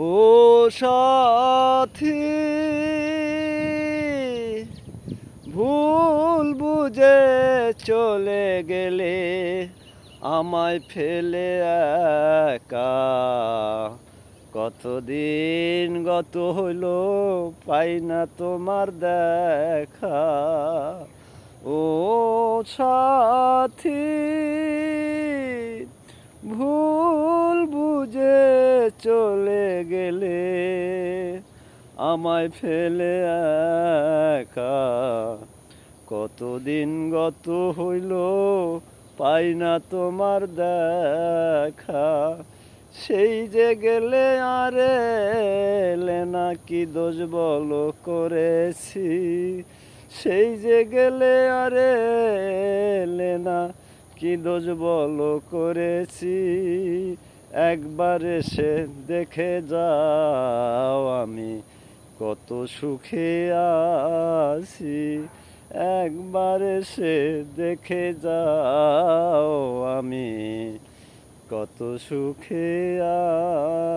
ও সাথী, ভুল বুঝে চলে গেলে আমায় ফেলে একা। কতদিন গত হইল পাই না তোমার দেখা। ও সাথী, ভুল বুঝে চলে গেলে আমায় ফেলে একা। কতদিন গত হইল পাই না তোমার দেখা। সেই যে গেলে আরে এলে না কি দোষ বলো করেছি। সেই যে গেলে আরে এলে না কি দোষ বলো করেছি। একবার এসে দেখে যাও আমি কত সুখে আছি। একবার এসে দেখে যাও আমি কত সুখে আছি।